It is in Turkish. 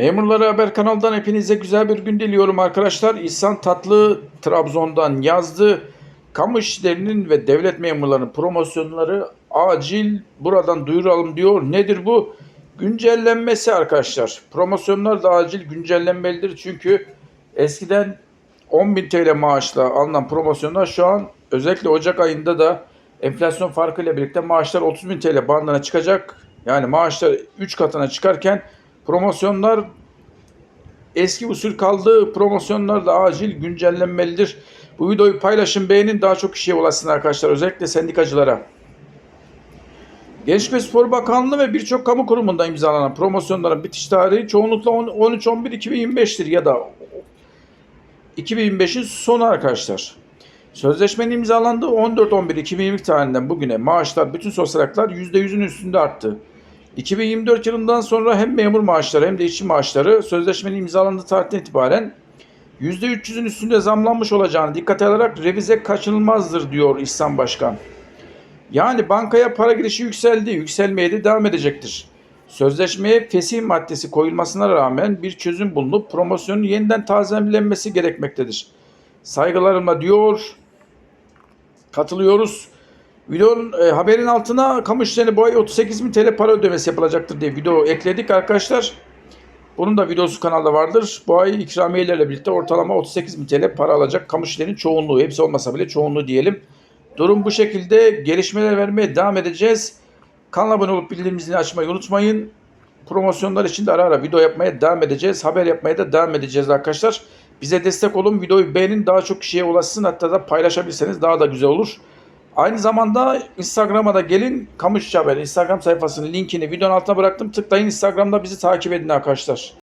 Memurları Haber kanalından hepinize güzel bir gün diliyorum arkadaşlar. İhsan Tatlı Trabzon'dan yazdı. Kamu işlerinin ve devlet memurlarının promosyonları acil buradan duyuralım diyor. Nedir bu? Güncellenmesi arkadaşlar. Promosyonlar da acil güncellenmelidir. Çünkü eskiden 10.000 TL maaşla alınan promosyonlar şu an özellikle Ocak ayında da enflasyon farkıyla birlikte maaşlar 30.000 TL bandına çıkacak. Yani maaşlar 3 katına çıkarken promosyonlar eski usul kaldı. Promosyonlar da acil güncellenmelidir. Bu videoyu paylaşın, beğenin daha çok kişiye ulaşsın arkadaşlar. Özellikle sendikacılara. Gençlik ve Spor Bakanlığı ve birçok kamu kurumunda imzalanan promosyonların bitiş tarihi çoğunlukla 13-11-2025'tir ya da 2025'in sonu arkadaşlar. Sözleşmenin imzalandığı 14-11-2020 tarihinden bugüne maaşlar, bütün sosyal haklar %100'ün üstünde arttı. 2024 yılından sonra hem memur maaşları hem de işçi maaşları sözleşmenin imzalandığı tarihten itibaren %300'ün üstünde zamlanmış olacağını dikkate alarak revize kaçınılmazdır diyor İhsan Başkan. Yani bankaya para girişi yükseldi, yükselmeye de devam edecektir. Sözleşmeye fesih maddesi koyulmasına rağmen bir çözüm bulunup promosyonun yeniden tazelenmesi gerekmektedir. Saygılarımla diyor, katılıyoruz. Videonun e, haberin altına kamu işlerine bu ay 38 bin TL para ödemesi yapılacaktır diye video ekledik arkadaşlar. Bunun da videosu kanalda vardır. Bu ay ikramiyelerle birlikte ortalama 38 bin TL para alacak kamu işlerinin çoğunluğu. Hepsi olmasa bile çoğunluğu diyelim. Durum bu şekilde gelişmeler vermeye devam edeceğiz. Kanala abone olup bildirim zilini açmayı unutmayın. Promosyonlar için de ara ara video yapmaya devam edeceğiz. Haber yapmaya da devam edeceğiz arkadaşlar. Bize destek olun. Videoyu beğenin. Daha çok kişiye ulaşsın. Hatta da paylaşabilirseniz daha da güzel olur. Aynı zamanda Instagram'a da gelin. Kamu İşçi Haber Instagram sayfasının linkini videonun altına bıraktım. Tıklayın Instagram'da bizi takip edin arkadaşlar.